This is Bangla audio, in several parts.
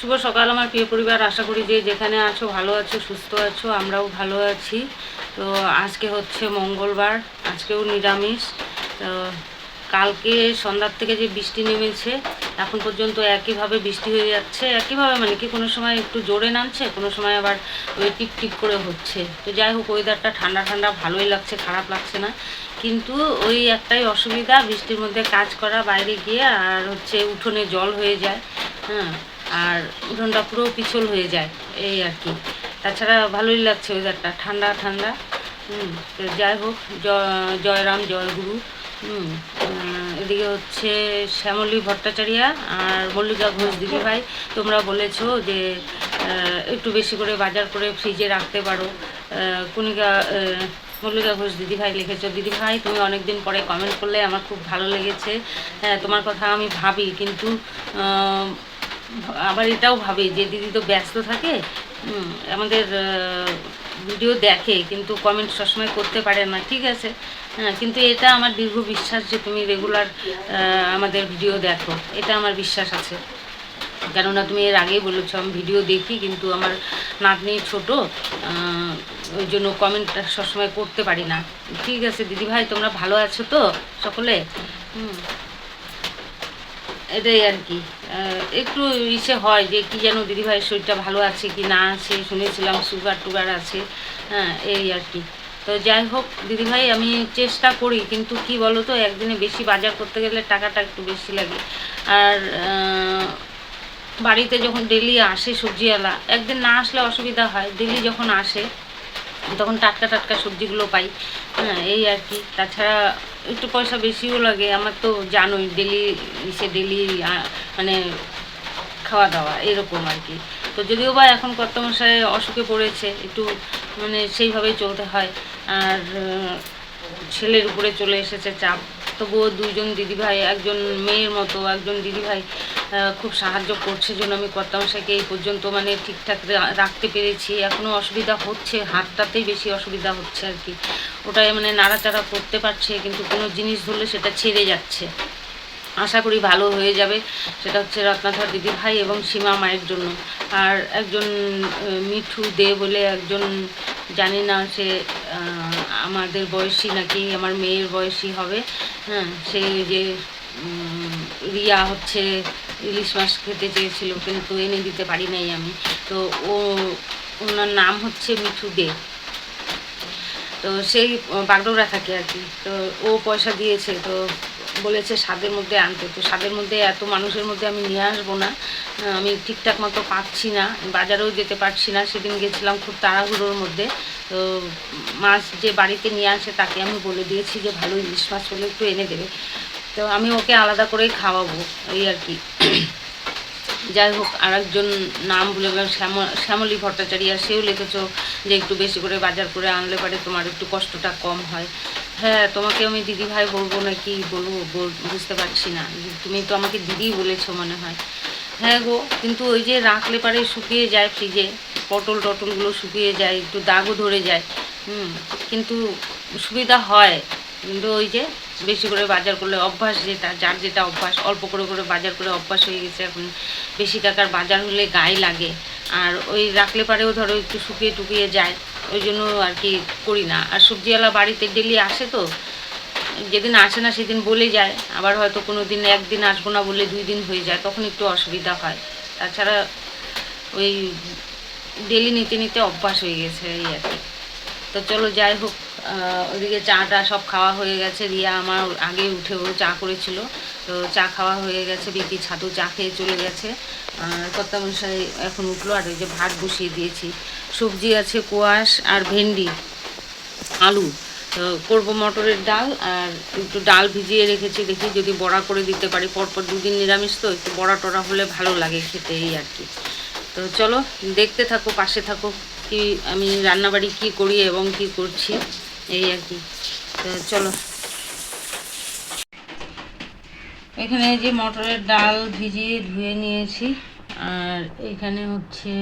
শুভ সকাল আমার প্রিয় পরিবার। আশা করি যে যেখানে আছো, ভালো আছো, সুস্থ আছো, আমরাও ভালো আছি। তো আজকে হচ্ছে মঙ্গলবার, আজকেও নিরামিষ। তো কালকে সন্ধ্যার থেকে যে বৃষ্টি নেমেছে, এখন পর্যন্ত একইভাবে বৃষ্টি হয়ে যাচ্ছে। একইভাবে মানে কি কোনো সময় একটু জোরে নামছে, কোনো সময় আবার ওই টিপ টিপ করে হচ্ছে। তো যাই হোক ওয়েদারটা ঠান্ডা ঠান্ডা, ভালোই লাগছে, খারাপ লাগছে না। কিন্তু ওই একটাই অসুবিধা, বৃষ্টির মধ্যে কাজ করা, বাইরে গিয়ে আর হচ্ছে উঠোনে জল হয়ে যায় হ্যাঁ। আর উঠোনটা পুরো পিছল হয়ে যায়, এই আর কি। তাছাড়া ভালোই লাগছে ওয়েদারটা ঠান্ডা ঠান্ডা। হুম, তো যাই হোক, জয়, জয়রাম, জয়গুরু। হুম এদিকে হচ্ছে শ্যামলী ভট্টাচার্যা আর মল্লিকা ঘোষ দিদিভাই তোমরা বলেছ যে একটু বেশি করে বাজার করে ফ্রিজে রাখতে পারো। কণিকা মল্লিকা ঘোষ দিদিভাই লিখেছো। দিদিভাই তুমি অনেক দিন পরে কমেন্ট করলে, আমার খুব ভালো লেগেছে। হ্যাঁ তোমার কথা আমি ভাবি, কিন্তু আবার এটাও ভাবি, যে দিদি তো ব্যস্ত থাকে আমাদের ভিডিও দেখে, কিন্তু কমেন্ট সবসময় করতে পারে না, ঠিক আছে? হ্যাঁ কিন্তু এটা আমার দীর্ঘ বিশ্বাস যে তুমি রেগুলার আমাদের ভিডিও দেখো, এটা আমার বিশ্বাস আছে। কেননা তুমি এর আগেই বলেছ, আমি ভিডিও দেখি, কিন্তু আমার নাতনি ছোট ওই জন্য কমেন্টটা সবসময় করতে পারি না। ঠিক আছে, দিদিভাই, তোমরা ভালো আছো তো সকলে? হুম। এটাই আর কি। একটু ইসে হয় যে কি যেন দিদিভাইয়ের শরীরটা ভালো আছে কি না আছে, শুনেছিলাম সুগার টুগার আছে হ্যাঁ এই আর কি। তো যাই হোক, দিদিভাই, আমি চেষ্টা করি, কিন্তু কি বলো তো একদিনে বেশি বাজার করতে গেলে টাকাটা একটু বেশি লাগে। আর বাড়িতে যখন ডেলি আসে সবজিওয়ালা, একদিন না আসলে অসুবিধা হয় ডেলি যখন আসে, তখন টাটকা টাটকা সবজিগুলো পাই হ্যাঁ এই আর কি। তাছাড়া একটু পয়সা বেশিও লাগে, আমার তো জানোই ডেলি সে ডেলি মানে খাওয়া দাওয়া এরকম আর কি। তো যদিও বা এখন কর্তমশায় অসুখে পড়েছে, একটু মানে সেইভাবেই চলতে হয়। আর ছেলের উপরে চলে এসেছে চাপ। তবুও দুইজন দিদিভাই, একজন মেয়ের মতো, একজন দিদিভাই খুব সাহায্য করছে জন্য আমি কর্তামশাইকে এই পর্যন্ত মানে ঠিকঠাক রাখতে পেরেছি। এখনও অসুবিধা হচ্ছে, হাতটাতেই বেশি অসুবিধা হচ্ছে আর কি। ওটাই মানে নাড়াচাড়া করতে পারছে, কিন্তু কোনো জিনিস ধরলে সেটা ছেড়ে যাচ্ছে। আশা করি ভালো হয়ে যাবে। সেটা হচ্ছে রত্নাধর দিদি ভাই এবং সীমা মায়ের জন্য। আর একজন মিঠু দে বলে একজন, জানি না সে আমাদের বয়সী নাকি আমার মেয়ের বয়সী হবে হ্যাঁ সেই যে রিয়া হচ্ছে ইলিশ মাছ খেতে চেয়েছিল, কিন্তু এনে দিতে পারি নাই আমি। তো ও, ওনার নাম হচ্ছে মিঠু দে। তো সেই বাগডোরা থাকে আর কি। তো ও পয়সা দিয়েছে, তো বলেছে স্বাদের মধ্যে আনতে। তো স্বাদের মধ্যে এত মানুষের মধ্যে আমি নিয়ে আসব না। আমি ঠিকঠাক মতো পাচ্ছি না, বাজারেও যেতে পারছি না। সেদিন গেছিলাম খুব তাড়াহুড়োর মধ্যে। তো মাছ যে বাড়িতে নিয়ে আসে তাকে আমি বলে দিয়েছি যে ভালো ইলিশ মাছ হলে একটু এনে দেবে। তো আমি ওকে আলাদা করেই খাওয়াবো, এই আর কি। যাই হোক আর একজন নাম ভুলে গেলাম শ্যাম শ্যামলী ভট্টাচার্য, সেও লিখেছো যে একটু বেশি করে বাজার করে আনলে পারে তোমার একটু কষ্টটা কম হয়। হ্যাঁ তোমাকে আমি দিদি ভাই বলব না কি বলব, বল- বুঝতে পারছি না। তুমি তো আমাকে দিদিই বলেছ মনে হয়। হ্যাঁ গো, কিন্তু ওই যে রাখলে পারে শুকিয়ে যায় ফ্রিজে, পটল টটলগুলো শুকিয়ে যায়, একটু দাগও ধরে যায়। হুম, কিন্তু সুবিধা হয়। কিন্তু ওই যে বেশি করে বাজার করলে অভ্যাস যেটা, যার যেটা অভ্যাস, অল্প করে করে বাজার করে অভ্যাস হয়ে গেছে এখন। বেশি টাকার বাজার হলে গায়ে লাগে। আর ওই রাখলে পারেও ধরো একটু শুকিয়ে টুকিয়ে যায়। ওই জন্য আর কি করি না। আর সবজিওয়ালা বাড়িতে ডেলি আসে তো? যেদিন আসে না সেদিন বলে যায়। আবার হয়তো কোনো দিন একদিন আসব না বলে দুই দিন হয়ে যায়, তখন একটু অসুবিধা হয়। তাছাড়া ওই ডেলি নিতে নিতে অভ্যাস হয়ে গেছে এই আর কি। তো চলো যাই হোক আহ, ওইদিকে চাটা সব খাওয়া হয়ে গেছে। রিয়া আমার আগে উঠে ও চা করেছিল। তো চা খাওয়া হয়ে গেছে বিপি ছাতু চা খেয়ে চলে গেছে। আর কর্তা মশাই এখন উঠল আর ওই যে ভাত বসিয়ে দিয়েছি। সবজি আছে কোয়াশ আর ভেন্ডি আলু। তো করব মটরের ডাল আর একটু ডাল ভিজিয়ে রেখেছি দেখি যদি বড়া করে দিতে পারি। পরপর দুদিন নিরামিষ তো একটু বড়া টড়া হলে ভালো লাগে খেতে এই আর কি। তো চলো দেখতে থাকো পাশে থাকো। কি আমি রান্নাবাড়ি কি করি এবং কি করছি, এই আর কি। তো চলো। এখানে যে মটরের ডাল ভিজিয়ে ধুয়ে নিয়েছি, আর এখানে হচ্ছে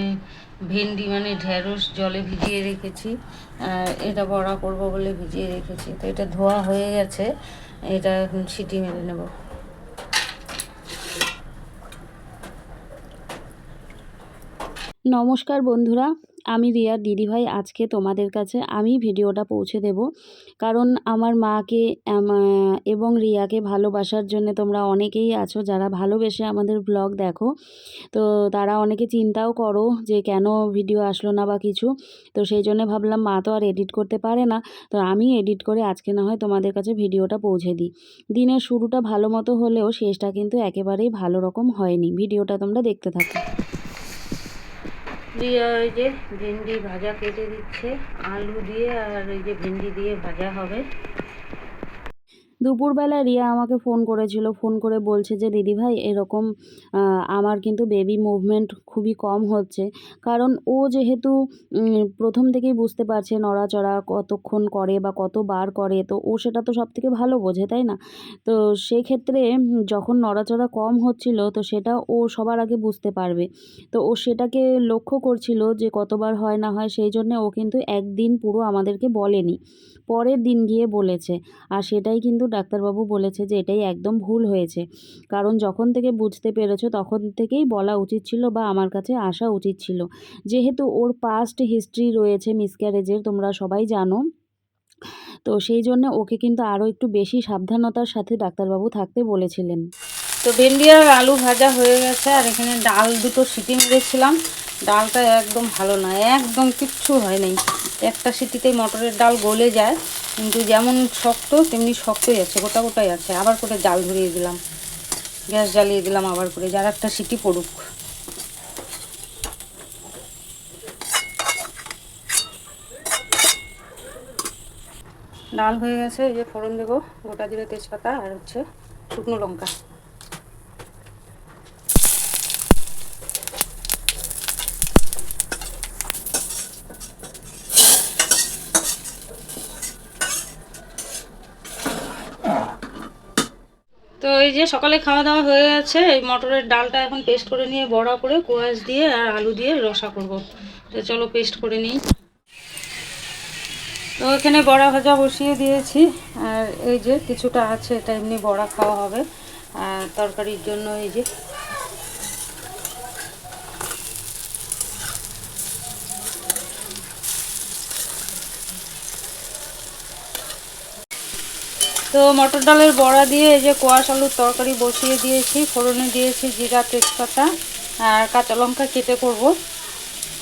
ভেন্ডি মানে ঢেঁড়স জলে ভিজিয়ে রেখেছি, আর এটা বড়া করব বলে ভিজিয়ে রেখেছি। তো এটা ধোয়া হয়ে গেছে, এটা এখন সিটি মেরে নেব। নমস্কার বন্ধুরা আমি রিয়া দিদিভাই, আজকে তোমাদের কাছে আমি ভিডিওটা পৌঁছে দেব। কারণ আমার মাকে এবং রিয়াকে ভালোবাসার জন্য তোমরা অনেকেই আছো যারা ভালোবেসে আমাদের ব্লগ দেখো। তো তারা অনেকে চিন্তাও করো যে কেন ভিডিও আসলো না বা কিছু। তো সেই জন্য ভাবলাম মা তো আর এডিট করতে পারে না। তো আমি এডিট করে আজকে না হয় তোমাদের কাছে ভিডিওটা পৌঁছে দিই। দিনের শুরুটা ভালো মতো হলেও শেষটা কিন্তু একেবারেই ভালো রকম হয়নি। ভিডিওটা তোমরা দেখতে থাকো। দিয়ে ওই যে ভেন্ডি ভাজা কেটে দিচ্ছে, আলু দিয়ে আর ওই যে ভেন্ডি দিয়ে ভাজা হবে। দুপুরবেলা রিয়া আমাকে ফোন করেছিল ফোন করে বলছে যে দিদিভাই এরকম আমার কিন্তু বেবি মুভমেন্ট খুবই কম হচ্ছে। কারণ ও যেহেতু প্রথম থেকেই বুঝতে পারছে নড়াচড়া কতক্ষণ করে বা কতবার করে, তো ও সেটা তো সব থেকে ভালো বোঝে, তাই না? তো সেক্ষেত্রে যখন নড়াচড়া কম হচ্ছিল, তো সেটা ও সবার আগে বুঝতে পারবে। তো ও সেটাকে লক্ষ্য করছিল যে, কতবার হয় না হয়, সেই জন্য ও কিন্তু একদিন পুরো আমাদেরকে বলেনি। পরের দিন গিয়ে বলেছে। আর সেটাই কিন্তু ডাক্তারবাবু বলেছে যে এটাই একদম ভুল হয়েছে। কারণ যখন থেকে বুঝতে পেরেছ তখন থেকেই বলা উচিত ছিল বা আমার কাছে আসা উচিত ছিল। যেহেতু ওর পাস্ট হিস্ট্রি রয়েছে মিসক্যারেজের তোমরা সবাই জানো। তো সেই জন্য ওকে কিন্তু আরও একটু বেশি সাবধানতার সাথে ডাক্তারবাবু থাকতে বলেছিলেন। তো ভেন্ডি আর আলু ভাজা হয়ে গেছে আর এখানে ডাল দুটো সিটি মেরেছিলাম। ডালটা একদম ভালো না, একদম কিচ্ছু হয় নাই। একটা সিটিতেই মটরের ডাল গলে যায়, কিন্তু যেমন শক্ত, তেমনি শক্তই আছে, গোটা গোটাই আছে। আবার করে জাল ধরিয়ে দিলাম, গ্যাস জ্বালিয়ে দিলাম আবার করে, যার একটা সিটি পড়ুক। ডাল হয়ে গেছে, এই যে ফোড়ন দেবো, গোটা জিরে তেজপাতা আর হচ্ছে শুকনো লঙ্কা তো এই যে সকালে খাওয়া দাওয়া হয়ে গেছে, এই মটরের ডালটা এখন পেস্ট করে নিয়ে বড়া করে কোয়াশ দিয়ে আর আলু দিয়ে রসা করব। তো চলো পেস্ট করে নিই। তো এখানে বড়া ভাজা বসিয়ে দিয়েছি, আর এই যে কিছুটা আছে, এটা এমনি বড়া খাওয়া হবে। আর তরকারির জন্য এই যে তো মটর ডালের বড়া দিয়ে এই যে কোয়াশ আলুর তরকারি বসিয়ে দিয়েছি, ফোড়নে দিয়েছি জিরা তেজপাতা আর কাঁচা লঙ্কা কেটে করব।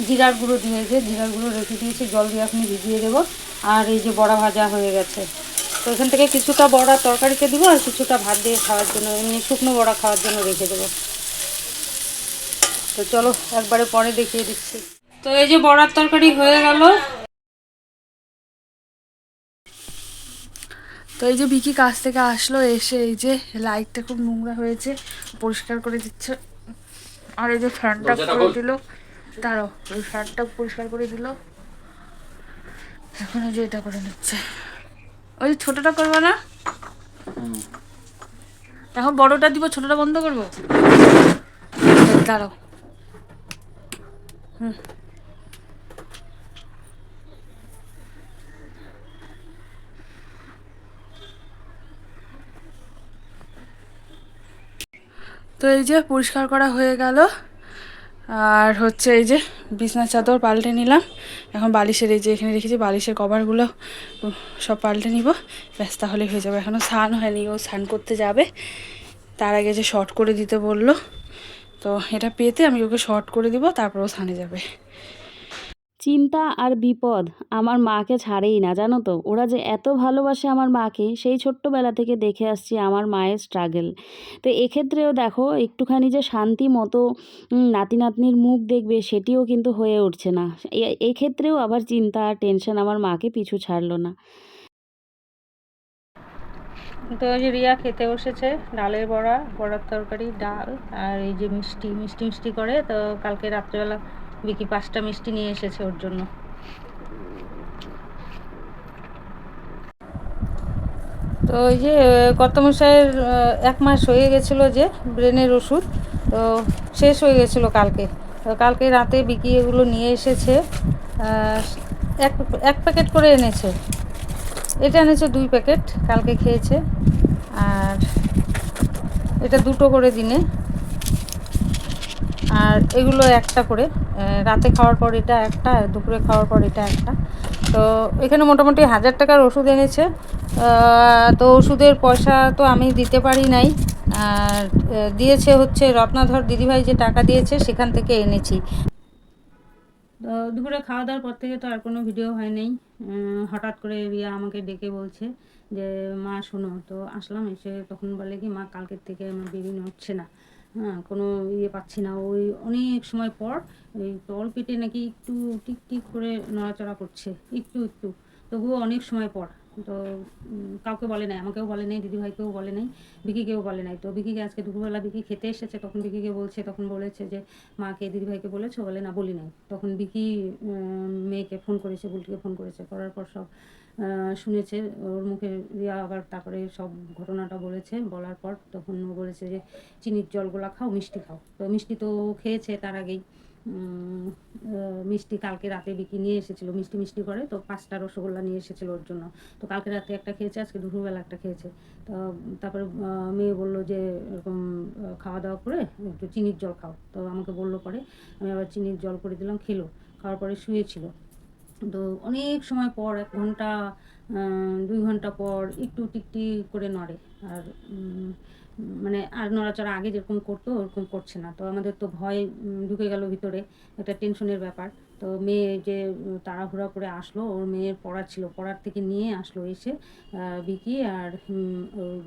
জিরার গুঁড়ো দিয়েছে জিরার গুঁড়ো রেখে দিয়েছি, জল দিয়ে আপনি ভিজিয়ে দেবো। আর এই যে বড়া ভাজা হয়ে গেছে। তো এখান থেকে কিছুটা বড়া তরকারিতে দিব আর কিছুটা ভাত দিয়ে খাওয়ার জন্য, এমনি শুকনো বড়া খাওয়ার জন্য রেখে দেবো। তো চলো একবারে পরে দেখিয়ে দিচ্ছি। তো এই যে বড়ার তরকারি হয়ে গেল। তো এই যে বিকি কাছ থেকে আসলো এসে এই যে লাইটটা খুব নোংরা হয়েছে পরিষ্কার করে দিচ্ছে। আর এই যে ফ্যানটা করে দিল। দাঁড়াও ওই ফ্যানটা পরিষ্কার করে দিল। এখন এই যে এটা করে নিচ্ছে। ওই যে ছোটটা করব না? এখন বড়টা দিব ছোটটা বন্ধ করব? দাঁড়াও। হুম। তো এই যে পরিষ্কার করা হয়ে গেল। আর হচ্ছে এই যে বিছনার চাদর পাল্টে নিলাম। এখন বালিশের এই যে এখানে রেখেছি, বালিশের কভারগুলো সব পাল্টে নিব। ব্যাস, তাহলে হয়ে যাবে। এখনও স্নান হয়নি, ও স্নান করতে যাবে। তার আগে যে শর্ট করে দিতে বলল। তো এটা পেতে আমি ওকে শর্ট করে দিব তারপরেও স্নানে যাবে। চিন্তা আর বিপদ আমার মাকে ছাড়েই না, জানো তো? ওরা যে এত ভালোবাসে আমার মাকে, সেই ছোট্টবেলা থেকে দেখে আসছি আমার মায়ের স্ট্রাগল তো এক্ষেত্রেও দেখো, একটুখানি যে শান্তি মতো নাতি নাতনির মুখ দেখবে সেটিও কিন্তু হয়ে উঠছে না। এ- এই আবার চিন্তা আর টেনশন আমার মাকে পিছু ছাড়লো না। তো ওই যে রিয়া খেতে বসেছে, ডালের বড়া, বড়ার তরকারি, ডাল আর এই যে মিষ্টি মিষ্টি মিষ্টি করে। তো কালকে রাত্রেবেলা বিকি পাঁচটা মিষ্টি নিয়ে এসেছে ওর জন্য। তো ওই যে কর্তমশাইয়ের এক মাস হয়ে গেছিল যে ব্রেনের ওষুধ, তো শেষ হয়ে গেছিল কালকে। তো কালকে রাতে বিকি এগুলো নিয়ে এসেছে এক এক প্যাকেট করে এনেছে। এটা এনেছে দুই প্যাকেট, কালকে খেয়েছে। আর এটা দুটো করে দিনে। আর এগুলো একটা করে। রাতে খাওয়ার পর এটা একটা, দুপুরে খাওয়ার পর এটা একটা। তো এখানে মোটামুটি হাজার টাকার ওষুধ এনেছে। তো ওষুধের পয়সা তো আমি দিতে পারি নাই। আর দিয়েছে হচ্ছে রত্নাধর দিদিভাই যে টাকা দিয়েছে, সেখান থেকে এনেছি। তো দুপুরে খাওয়া দাওয়ার পর থেকে তো আর কোনো ভিডিও হয় নাই। হঠাৎ করে রিয়া আমাকে ডেকে বলছে যে, মা, শোনো। তো আসলাম, এসে তখন বলে কি, মা, কালকের থেকে আমার বেবি নড়ছে না। হ্যাঁ কোনো ইয়ে পাচ্ছি না। ওই অনেক সময় পর ওই তল পেটে নাকি একটু টিক টিক করে নড়াচড়া করছে, একটু একটু। তবুও অনেক সময় পর। তো কাউকে বলে নাই, আমাকেও বলে নাই, দিদিভাইকেও বলে নাই বিকিকেও বলে নাই। তো বিকিকে আজকে দুপুরবেলা বিকি খেতে এসেছে, তখন বিকিকে বলছে, তখন বলেছে যে, মাকে দিদিভাইকে বলেছ? বলে, না বলি নাই তখন বিকি মেয়েকে ফোন করেছে, বুলটিকে ফোন করেছে, করার পর সব শুনেছে, ওর মুখে রিয়া আবার তারপরে সব ঘটনাটা বলেছে। বলার পর তখন ও বলেছে যে, চিনির জলগুলা খাও, মিষ্টি খাও। তো মিষ্টি তো খেয়েছে তার আগেই। মিষ্টি কালকে রাতে বিকি নিয়ে এসেছিল, মিষ্টি মিষ্টি করে। তো পাঁচটা রসগোল্লা নিয়ে এসেছিল ওর জন্য। তো কালকে রাতে একটা খেয়েছে, আজকে দুপুরবেলা একটা খেয়েছে। তো তারপরে মেয়ে বলল যে, এরকম খাওয়া দাওয়া করে একটু চিনির জল খাও। তো আমাকে বলল পরে, আমি আবার চিনির জল করে দিলাম, খেলো। খাওয়ার পরে শুয়েছিল। তো অনেক সময় পর এক ঘণ্টা দুই ঘণ্টা পর একটু টিকটি করে নড়ে। আর মানে আর নড়াচড়া আগে যেরকম করতো, ওরকম করছে না। তো আমাদের তো ভয় ঢুকে গেল ভিতরে। একটা টেনশনের ব্যাপার। তো মেয়ে যে তাড়াহুড়া করে আসলো, ওর মেয়ের পড়া ছিল। পড়ার থেকে নিয়ে আসলো এসে বিকি আর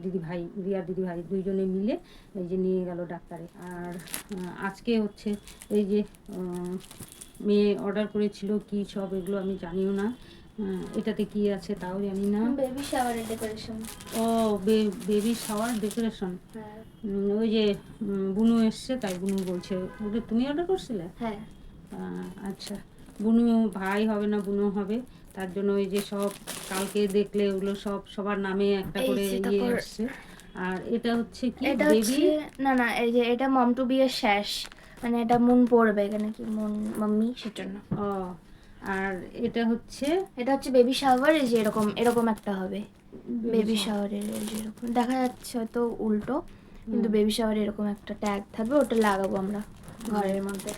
দিদি ভাই রিয়ার দিদি ভাই দুইজনে মিলে এই যে নিয়ে গেল ডাক্তারে। আর আজকে হচ্ছে এই যে মেয়ে অর্ডার করেছিল কি সব এগুলো আমি জানিও না। আহ, এটাতে কি আছে তাও জানি না। বেবি শাওয়ারের ডেকোরেশন ও বেবি শাওয়ার ডেকোরেশন হ্যাঁ। ওই যে বুনু এসছে তাই বুনু বলছে। ওটা তুমি অর্ডার করছিলে? হ্যাঁ। আচ্ছা। বুনু ভাই হবে না বুনু হবে। তার জন্য ওই যে সব কালকে দেখলে ওগুলো সব সবার নামে একটা করে যে ইয়ে আসছে। আর এটা হচ্ছে কি বেবি না না এই যে এটা মম টু বিয়ের শেষ মানে এটা মুন পড়বে এখানে কি মুন মাম্মি সেজন্য। ও আর এটা হচ্ছে? এটা হচ্ছে বেবি শাওয়ার এই যে এরকম এরকম একটা হবে। বেবি শাওয়ারের যেরকম যে এরকম। দেখা যাচ্ছে হয়তো উল্টো কিন্তু বেবি শাওয়ারে এরকম একটা ট্যাগ থাকবে ওটা লাগাবো আমরা ঘরের মধ্যে।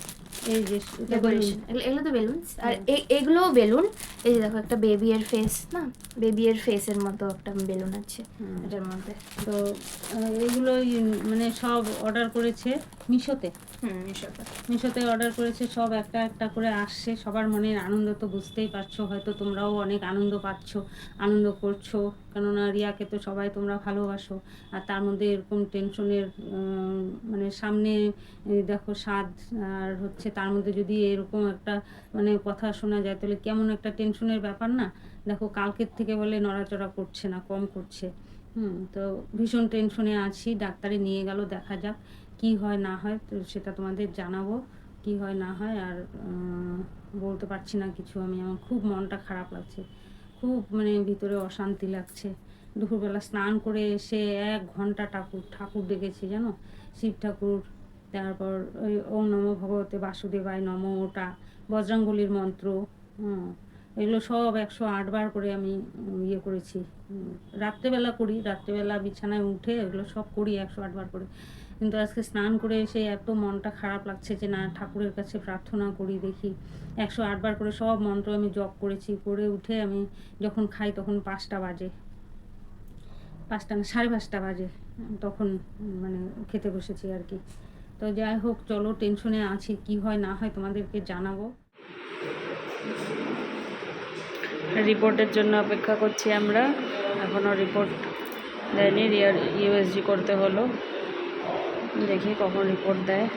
এই যে ডেকোরেশন এগুলো তো বেলুনস? আর এ- এগুলোও বেলুন? এই যে দেখো একটা বেবি এর ফেস না? বেবি এর ফেসের মতো একটা বেলুন আছে। এটার মধ্যে। তো এগুলো মানে সব অর্ডার করেছে মিশোতে? মিশোতে। অর্ডার করেছে সব একটা একটা করে আসছে। সবার মনের আনন্দ তো বুঝতেই পারছ হয়তো তোমরাও অনেক আনন্দ পাচ্ছ আনন্দ করছ। কেননা রিয়াকে তো সবাই তোমরা ভালোবাসো। আর তার মধ্যে এরকম টেনশনের মানে সামনে দেখো স্বাদ আর হচ্ছে তার মধ্যে যদি এরকম একটা মানে কথা শোনা যায়, তাহলে কেমন একটা টেনশনের ব্যাপার না? দেখো, কালকের থেকে বলে নড়াচড়া করছে না, কম করছে। হুম, তো ভীষণ টেনশনে আছি, ডাক্তারে নিয়ে গেল, দেখা যাক কি হয়, না হয়, তো সেটা তোমাদের জানাব, কি হয়, না হয়, আর বলতে পারছি না কিছু, আমি আমার খুব মনটা খারাপ লাগছে। খুব মানে ভিতরে অশান্তি লাগছে। দুপুরবেলা স্নান করে এসে এক ঘণ্টা ঠাকুর ঠাকুর ডেকেছি, জানো? শিব ঠাকুর তারপর ওই ওম নম ভগবতে বাসুদেবায় নম ওটা, বজরাঙ্গলির মন্ত্র হুম এগুলো সব একশো আটবার করে আমি ইয়ে করেছি। রাত্রেবেলা করি, রাত্রেবেলা বিছানায় উঠে এগুলো সব করি একশো আটবার করে। কিন্তু আজকে স্নান করে এসে এত মনটা খারাপ লাগছে যে না, ঠাকুরের কাছে প্রার্থনা করি দেখি। একশো আটবার করে সব মন্ত্র আমি জপ করেছি, করে উঠে আমি যখন খাই তখন পাঁচটা বাজে। পাঁচটা না, সাড়ে পাঁচটা বাজে, তখন মানে খেতে বসেছি আর কি। তো যাই হোক চলো টেনশনে আছি কি হয় না হয় তোমাদেরকে জানাব। রিপোর্টের জন্য অপেক্ষা করছি আমরা। এখনও রিপোর্ট দেয়নি রিয়ার ইউএসজি করতে হলো। দেখি কখন রিপোর্ট দেয়।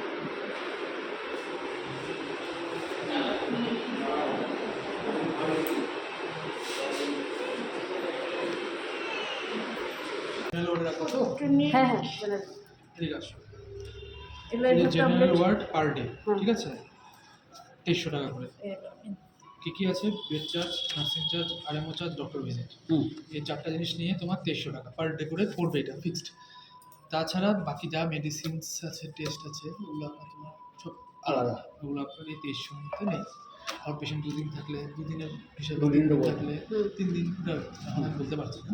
হ্যাঁ হ্যাঁ ঠিক আছে জেনারেল ওয়ার্ড পার ডে ঠিক আছে? তেইশশো টাকা করে। কী কী আছে? Bed charge nursing charge RMO charge doctor visit এই চারটা জিনিস নিয়ে তোমার তেইশশো টাকা পার ডে করে পড়বে এটা ফিক্সড তাছাড়া বাকি যা মেডিসিনস আছে টেস্ট আছে ওগুলো আপনার তোমার সব আলাদা। ওগুলো আপনার এই তেইশশোর মধ্যে নেই। আউট পেশেন্ট দুদিন থাকলে দুদিনের হিসাবে দুদিন থাকলে তিন দিন বলতে পারছি না।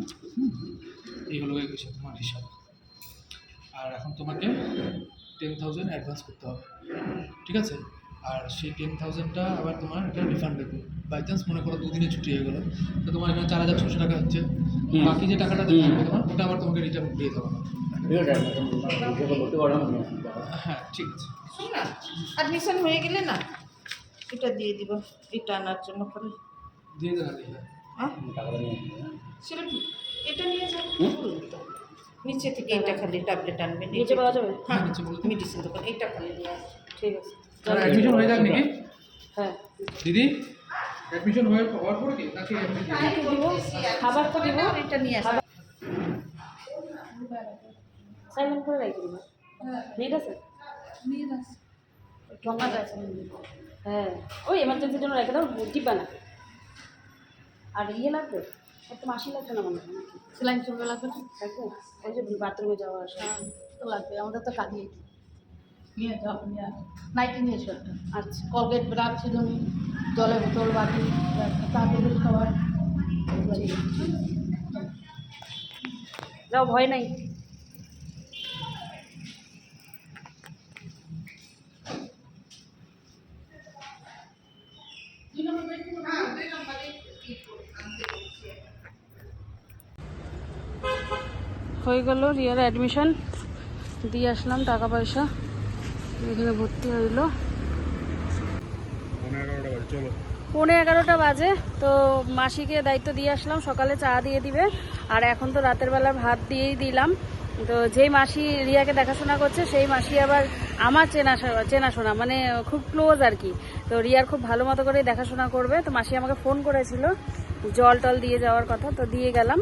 এই হলো গিয়ে তোমার হিসাব। আর এখন তোমাকে টেন থাউজেন্ড অ্যাডভান্স করতে হবে। ঠিক আছে? আর সেই টেন থাউজেন্ডটা আবার তোমার এটা রিফান্ড দেবে বাই চান্স মনে করো দুদিনে ছুটি হয়ে গেলো তো তোমার এখানে চার হাজার ছশো টাকা হচ্ছে। বাকি যে টাকাটা থাকবে তোমার ওটা আবার তোমাকে রিটার্ন দিয়ে দেওয়া হবে। হ্যাঁ ঠিক আছে। শোন না অ্যাডমিশন হয়ে গেলে না এটা দিয়ে দিব এটা আনার জন্য করে। দিয়ে হ্যাঁ? সেটা এটা নিয়ে যাও নিচে থেকে এটা খালি ট্যাবলেট আনবে নিচে পাওয়া যাবে? হ্যাঁ নিচে বলতে মেডিসিন দোকান এটা খালি নিয়ে ঠিক আছে। অ্যাডমিশন হয়ে যাক নাকি? হ্যাঁ। দিদি অ্যাডমিশন হয়ে হওয়ার পরে কি? নাকি? খাবার তো দিব। এটা নিয়ে আসবে সাইলেন্ট করে রাখি দিব। ঠিক আছে? লঙ্কা আছে। হ্যাঁ। ওই এমার্জেন্সির জন্য রেখে দাও টিপা না। আর ইয়ে লাগবে? একটা মাসি লাগবে না মনে হয়? নাকি সেলাইন চলবে লাগবে না? থাকবে ওই যে বাথরুমে যাওয়া আসা। তো লাগবে আমাদের তো কাঁদিয়ে নিয়ে যাও নিয়ে নাইটি নিয়ে এসো একটা। আচ্ছা। কলগেট ব্রাশ চিরুনি জলের বোতল বাটি চা টেবিল খাবার। যাও ভয় নাই। হয়ে গেল রিয়ার অ্যাডমিশন দিয়ে আসলাম টাকা পয়সা। এখানে ভর্তি হইল। পৌনে এগারোটা বাজে তো মাসিকে দায়িত্ব দিয়ে আসলাম সকালে চা দিয়ে দিবে। আর এখন তো রাতের বেলা ভাত দিয়েই দিলাম। তো যেই মাসি রিয়াকে দেখাশোনা করছে সেই মাসি আবার আমার চেনা চেনাশোনা মানে খুব ক্লোজ আর কি। তো রিয়ার খুব ভালো মতো করে দেখাশোনা করবে। তো মাসি আমাকে ফোন করেছিল জল টল দিয়ে যাওয়ার কথা তো দিয়ে গেলাম।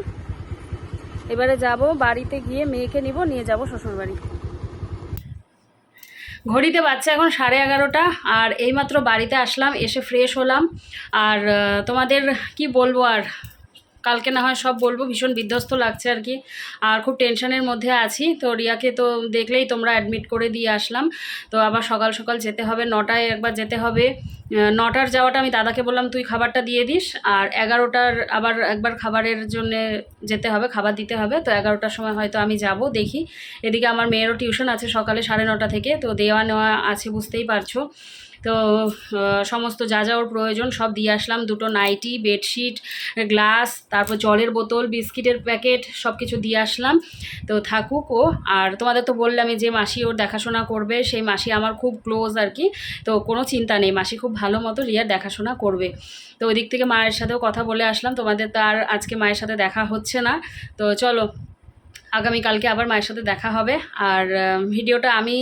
এবারে যাব, বাড়িতে গিয়ে মেয়েকে নিব, নিয়ে যাব শ্বশুরবাড়ি। ঘড়িতে বাচ্চা এখন সাড়ে এগারোটা, আর এইমাত্র বাড়িতে আসলাম, এসে ফ্রেশ হলাম। আর তোমাদের কি বলব আর? কালকে না হয় সব বলব, ভীষণ বিধ্বস্ত লাগছে আর কি। আর খুব টেনশনের মধ্যে আছি। তো রিয়াকে তো দেখলেই তোমরা অ্যাডমিট করে দিয়ে আসলাম। তো আবার সকাল সকাল যেতে হবে, নটায় একবার যেতে হবে। নটার যাওয়াটা আমি দাদাকে বললাম, তুই খাবারটা দিয়ে দিস। আর এগারোটার আবার একবার খাবারের জন্য যেতে হবে, খাবার দিতে হবে। তো এগারোটার সময় হয়তো আমি যাব, দেখি। এদিকে আমার মেয়েরও টিউশন আছে সকালে সাড়ে নটা থেকে। তো দেওয়া নেওয়া আছে, বুঝতেই পারছ। তো সমস্ত যা যা ওর প্রয়োজন সব দিয়ে আসলাম। দুটো নাইটি, বেডশিট, গ্লাস, তারপর জলের বোতল, বিস্কিটের প্যাকেট সব কিছু দিয়ে আসলাম। তো থাকুক ও। আর তোমাদের তো বললামই যে মাসি ওর দেখাশোনা করবে, সেই মাসি আমার খুব ক্লোজ আর কি। তো কোনো চিন্তা নেই, মাসি খুব ভালো মতো রিয়ার দেখাশোনা করবে। তো ওই দিক থেকে মায়ের সাথেও কথা বলে আসলাম। তোমাদের তো আর আজকে মায়ের সাথে দেখা হচ্ছে না। তো চলো আগামীকালকে আবার মায়ের সাথে দেখা হবে। আর ভিডিওটা আমি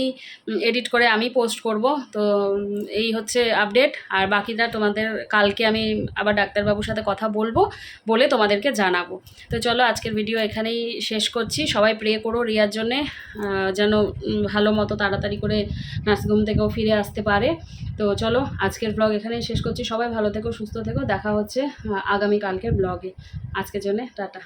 এডিট করে আমি পোস্ট করব। তো এই হচ্ছে আপডেট। আর বাকিটা তোমাদের, কালকে আমি আবার ডাক্তারবাবুর সাথে কথা বলব বলে তোমাদেরকে জানাব। তো চলো, আজকের ভিডিও এখানেই শেষ করছি। সবাই প্রে করো রিয়ার জন্যে যেন ভালো মতো তাড়াতাড়ি করে নার্সিংহোম থেকেও ফিরে আসতে পারে। তো চলো, আজকের ব্লগ এখানেই শেষ করছি। সবাই ভালো থেকো, সুস্থ থেকো। দেখা হচ্ছে আগামীকালকের ব্লগে আজকের জন্যে, টাটা।